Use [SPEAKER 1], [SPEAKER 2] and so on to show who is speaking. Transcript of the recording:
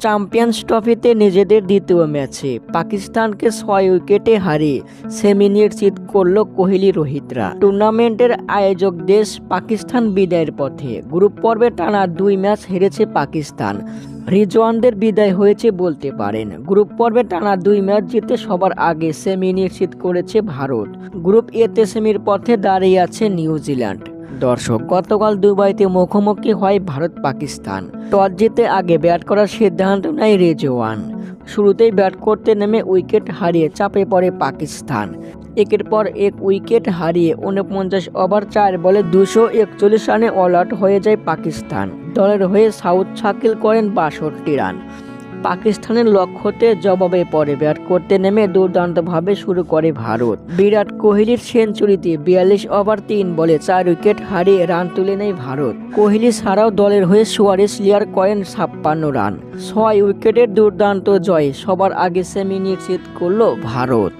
[SPEAKER 1] Champions ট্রফিতে নিজেদের দ্বিতীয় ম্যাচে পাকিস্তানকে ছয় উইকেটে হারিয়ে সেমি নিশ্চিত করল কোহলি রোহিতরা। টুর্নামেন্টের আয়োজক দেশ পাকিস্তান বিদায়ের পথে। গ্রুপ পর্বে টানা দুই ম্যাচ হেরেছে পাকিস্তান। রিজওয়ানদের বিদায় হয়েছে বলতে পারেন। গ্রুপ পর্বে টানা দুই ম্যাচ জিতে সবার আগে সেমি নিশ্চিত করেছে ভারত। গ্রুপ এতে সেমির পথে দাঁড়িয়ে আছে নিউজিল্যান্ড। দর্শক, গতকাল দুবাইতে মুখোমুখি হয় ভারত পাকিস্তান টস জিতে আগে ব্যাট করার সিদ্ধান্ত নেয় রেজওয়ান। শুরুতেই ব্যাট করতে নেমে উইকেট হারিয়ে চাপে পড়ে পাকিস্তান। একের পর এক উইকেট হারিয়ে উনপঞ্চাশ ওভার চার বলে দুশো একচল্লিশ রানে অল আউট হয়ে যায় পাকিস্তান। দলের হয়ে সাউথ শাকিল করেন বাষট্টি রান। পাকিস্তানের লক্ষ্যতে জবাবে পড়ে। ব্যাট করতে নেমে দুর্দান্তভাবে শুরু করে ভারত। বিরাট কোহলির সেঞ্চুরিতে বিয়াল্লিশ ওভার তিন বলে চার উইকেট হারিয়ে রান তুলে নেয় ভারত। কোহলি ছাড়াও দলের হয়ে সুয়ারেস লিয়ার কয়েন ছাপ্পান্ন রান। ছয় উইকেটের দুর্দান্ত জয়ে সবার আগে সেমি নিশ্চিত করল ভারত।